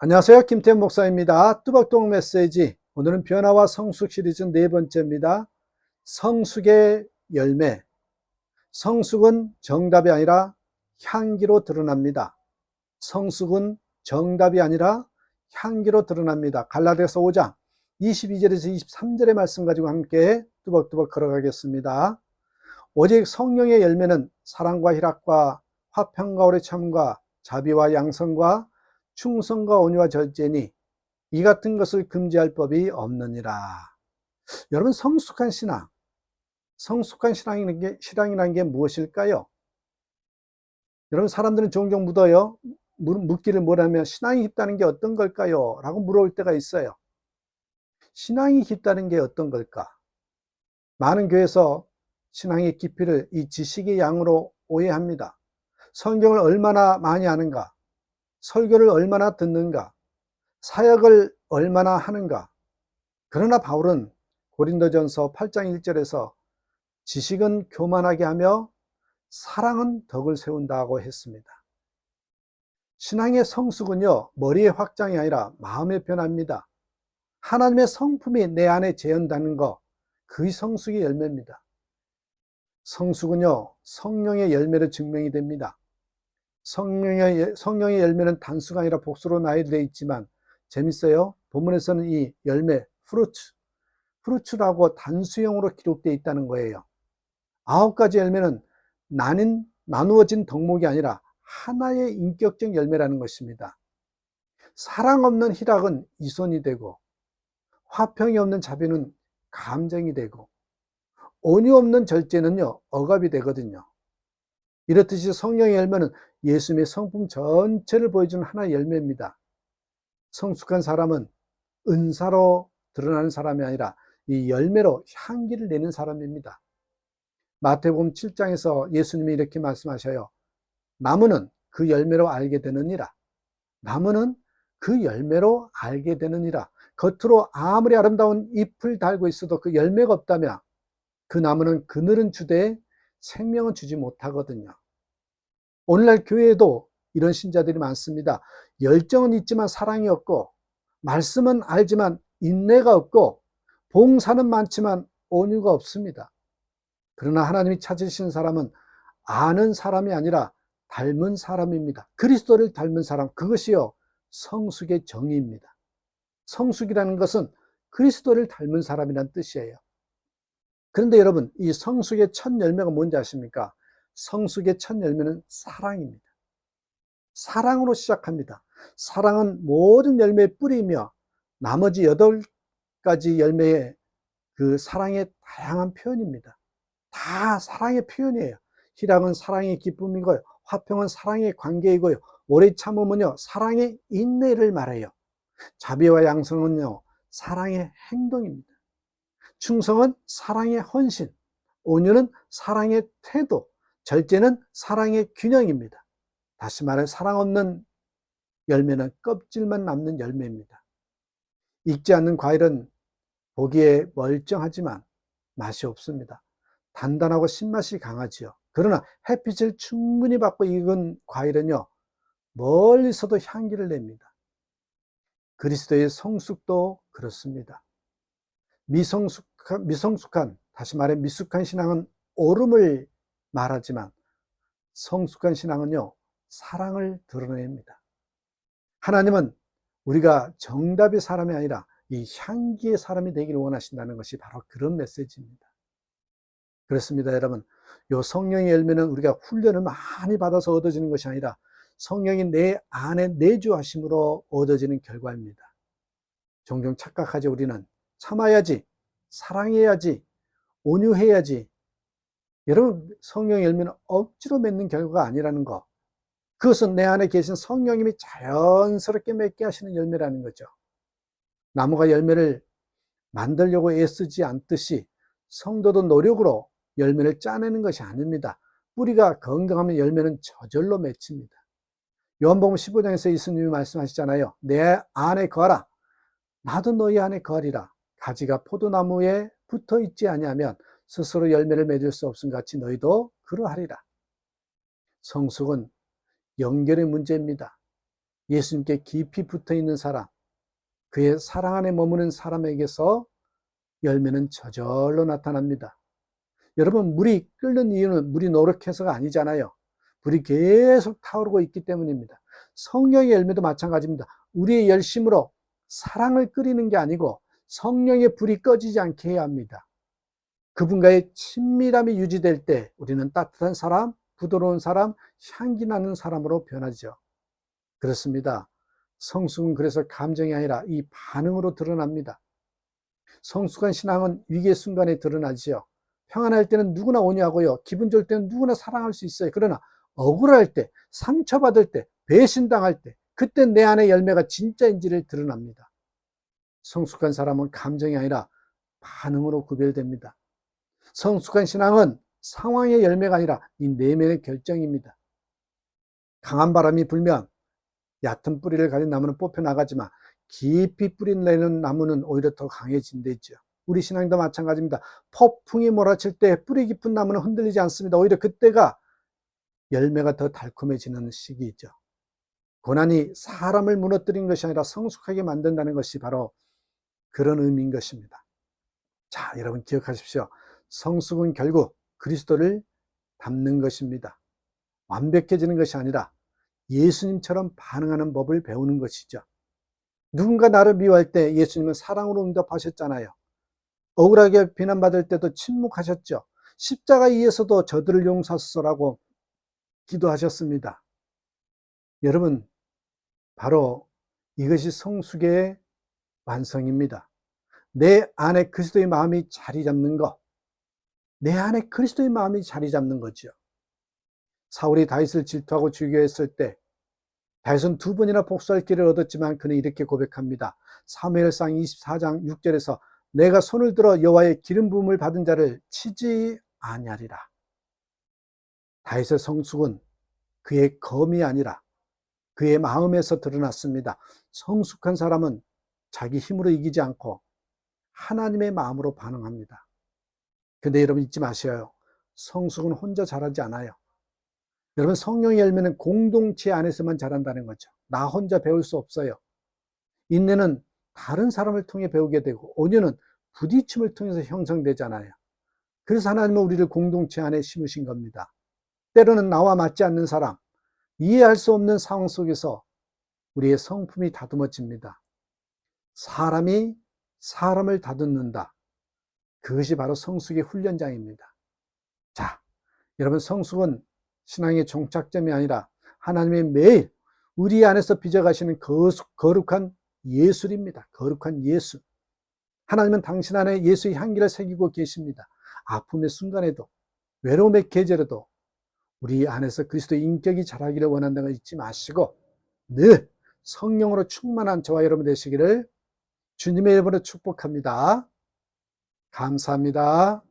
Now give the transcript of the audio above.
안녕하세요. 김태현 목사입니다. 뚜벅뚜벅 메시지. 오늘은 변화와 성숙 시리즈 네 번째입니다. 성숙의 열매. 성숙은 정답이 아니라 향기로 드러납니다. 성숙은 정답이 아니라 향기로 드러납니다. 갈라디아서 5장 22절에서 23절의 말씀 가지고 함께 뚜벅뚜벅 걸어가겠습니다. 오직 성령의 열매는 사랑과 희락과 화평과 오래 참과 자비와 양성과 충성과 온유와 절제니 이 같은 것을 금지할 법이 없느니라. 여러분 성숙한 신앙, 성숙한 신앙이라는 게, 신앙이라는 게 무엇일까요? 여러분 사람들은 종종 묻어요. 묻기를 뭐라면 신앙이 깊다는 게 어떤 걸까요? 라고 물어올 때가 있어요. 신앙이 깊다는 게 어떤 걸까? 많은 교회에서 신앙의 깊이를 이 지식의 양으로 오해합니다. 성경을 얼마나 많이 아는가? 설교를 얼마나 듣는가? 사역을 얼마나 하는가? 그러나 바울은 고린도전서 8장 1절에서 지식은 교만하게 하며 사랑은 덕을 세운다고 했습니다. 신앙의 성숙은요, 머리의 확장이 아니라 마음의 변화입니다. 하나님의 성품이 내 안에 재현다는 것, 그의 성숙의 열매입니다. 성숙은요, 성령의 열매로 증명이 됩니다. 성령의, 성령의 열매는 단수가 아니라 복수로 나열되어 있지만, 재밌어요. 본문에서는 이 열매, 프루츠, 프루츠라고 단수형으로 기록되어 있다는 거예요. 아홉 가지 열매는 나는 나누어진 덕목이 아니라 하나의 인격적 열매라는 것입니다. 사랑 없는 희락은 이손이 되고, 화평이 없는 자비는 감정이 되고, 온유 없는 절제는요, 억압이 되거든요. 이렇듯이 성령의 열매는 예수님의 성품 전체를 보여주는 하나의 열매입니다. 성숙한 사람은 은사로 드러나는 사람이 아니라 이 열매로 향기를 내는 사람입니다. 마태복음 7장에서 예수님이 이렇게 말씀하셔요. 나무는 그 열매로 알게 되느니라. 나무는 그 열매로 알게 되느니라. 겉으로 아무리 아름다운 잎을 달고 있어도 그 열매가 없다면 그 나무는 그늘은 주되 생명은 주지 못하거든요. 오늘날 교회에도 이런 신자들이 많습니다. 열정은 있지만 사랑이 없고, 말씀은 알지만 인내가 없고, 봉사는 많지만 온유가 없습니다. 그러나 하나님이 찾으신 사람은 아는 사람이 아니라 닮은 사람입니다. 그리스도를 닮은 사람, 그것이요, 성숙의 정의입니다. 성숙이라는 것은 그리스도를 닮은 사람이란 뜻이에요. 그런데 여러분, 이 성숙의 첫 열매가 뭔지 아십니까? 성숙의 첫 열매는 사랑입니다. 사랑으로 시작합니다. 사랑은 모든 열매의 뿌리며 나머지 여덟 가지 열매의 그 사랑의 다양한 표현입니다. 다 사랑의 표현이에요. 희락은 사랑의 기쁨이고요. 화평은 사랑의 관계이고요. 오래 참음은요, 사랑의 인내를 말해요. 자비와 양성은요, 사랑의 행동입니다. 충성은 사랑의 헌신, 온유는 사랑의 태도, 절제는 사랑의 균형입니다. 다시 말해 사랑 없는 열매는 껍질만 남는 열매입니다. 익지 않는 과일은 보기에 멀쩡하지만 맛이 없습니다. 단단하고 신맛이 강하지요. 그러나 햇빛을 충분히 받고 익은 과일은요, 멀리서도 향기를 냅니다. 그리스도의 성숙도 그렇습니다. 미성숙한, 미성숙한, 다시 말해 미숙한 신앙은 오름을 말하지만 성숙한 신앙은요, 사랑을 드러냅니다. 하나님은 우리가 정답의 사람이 아니라 이 향기의 사람이 되기를 원하신다는 것이 바로 그런 메시지입니다. 그렇습니다, 여러분. 요 성령의 열매는 우리가 훈련을 많이 받아서 얻어지는 것이 아니라 성령이 내 안에 내주하심으로 얻어지는 결과입니다. 종종 착각하지 우리는 참아야지, 사랑해야지, 온유해야지. 여러분, 성령의 열매는 억지로 맺는 결과가 아니라는 거. 그것은 내 안에 계신 성령님이 자연스럽게 맺게 하시는 열매라는 거죠. 나무가 열매를 만들려고 애쓰지 않듯이 성도도 노력으로 열매를 짜내는 것이 아닙니다. 뿌리가 건강하면 열매는 저절로 맺힙니다. 요한복음 15장에서 예수님이 말씀하시잖아요. 내 안에 거하라. 나도 너희 안에 거하리라. 가지가 포도나무에 붙어 있지 아니하면 스스로 열매를 맺을 수 없음 같이 너희도 그러하리라. 성숙은 연결의 문제입니다. 예수님께 깊이 붙어 있는 사람, 그의 사랑 안에 머무는 사람에게서 열매는 저절로 나타납니다. 여러분, 물이 끓는 이유는 물이 노력해서가 아니잖아요. 불이 계속 타오르고 있기 때문입니다. 성령의 열매도 마찬가지입니다. 우리의 열심으로 사랑을 끓이는 게 아니고 성령의 불이 꺼지지 않게 해야 합니다. 그분과의 친밀함이 유지될 때 우리는 따뜻한 사람, 부드러운 사람, 향기 나는 사람으로 변하죠. 그렇습니다. 성숙은 그래서 감정이 아니라 이 반응으로 드러납니다. 성숙한 신앙은 위기의 순간에 드러나지요. 평안할 때는 누구나 오냐고요. 기분 좋을 때는 누구나 사랑할 수 있어요. 그러나 억울할 때, 상처받을 때, 배신당할 때, 그때 내 안의 열매가 진짜인지를 드러납니다. 성숙한 사람은 감정이 아니라 반응으로 구별됩니다. 성숙한 신앙은 상황의 열매가 아니라 이 내면의 결정입니다. 강한 바람이 불면 얕은 뿌리를 가진 나무는 뽑혀 나가지만 깊이 뿌리 내는 나무는 오히려 더 강해진대죠. 우리 신앙도 마찬가지입니다. 폭풍이 몰아칠 때 뿌리 깊은 나무는 흔들리지 않습니다. 오히려 그때가 열매가 더 달콤해지는 시기이죠. 고난이 사람을 무너뜨린 것이 아니라 성숙하게 만든다는 것이 바로 그런 의미인 것입니다. 자, 여러분 기억하십시오. 성숙은 결국 그리스도를 닮는 것입니다. 완벽해지는 것이 아니라 예수님처럼 반응하는 법을 배우는 것이죠. 누군가 나를 미워할 때 예수님은 사랑으로 응답하셨잖아요. 억울하게 비난받을 때도 침묵하셨죠. 십자가 위에서도 저들을 용서하소서라고 기도하셨습니다. 여러분, 바로 이것이 성숙의 완성입니다. 내 안에 그리스도의 마음이 자리 잡는 것. 내 안에 그리스도의 마음이 자리 잡는 거죠. 사울이 다윗을 질투하고 죽여했을 때 다윗은 두 번이나 복수할 길을 얻었지만 그는 이렇게 고백합니다. 사무엘상 24장 6절에서 내가 손을 들어 여호와의 기름 부음을 받은 자를 치지 아니하리라. 다윗의 성숙은 그의 검이 아니라 그의 마음에서 드러났습니다. 성숙한 사람은 자기 힘으로 이기지 않고 하나님의 마음으로 반응합니다. 근데 여러분 잊지 마셔요. 성숙은 혼자 자라지 않아요. 여러분 성령의 열매는 공동체 안에서만 자란다는 거죠. 나 혼자 배울 수 없어요. 인내는 다른 사람을 통해 배우게 되고 온유는 부딪힘을 통해서 형성되잖아요. 그래서 하나님은 우리를 공동체 안에 심으신 겁니다. 때로는 나와 맞지 않는 사람, 이해할 수 없는 상황 속에서 우리의 성품이 다듬어집니다. 사람이 사람을 다듬는다. 그것이 바로 성숙의 훈련장입니다. 자, 여러분 성숙은 신앙의 종착점이 아니라 하나님의 매일 우리 안에서 빚어가시는 거룩한 예술입니다. 거룩한 예술. 하나님은 당신 안에 예수의 향기를 새기고 계십니다. 아픔의 순간에도 외로움의 계절에도 우리 안에서 그리스도의 인격이 자라기를 원한다는 걸 잊지 마시고 늘 성령으로 충만한 저와 여러분 되시기를 주님의 이름으로 축복합니다. 감사합니다.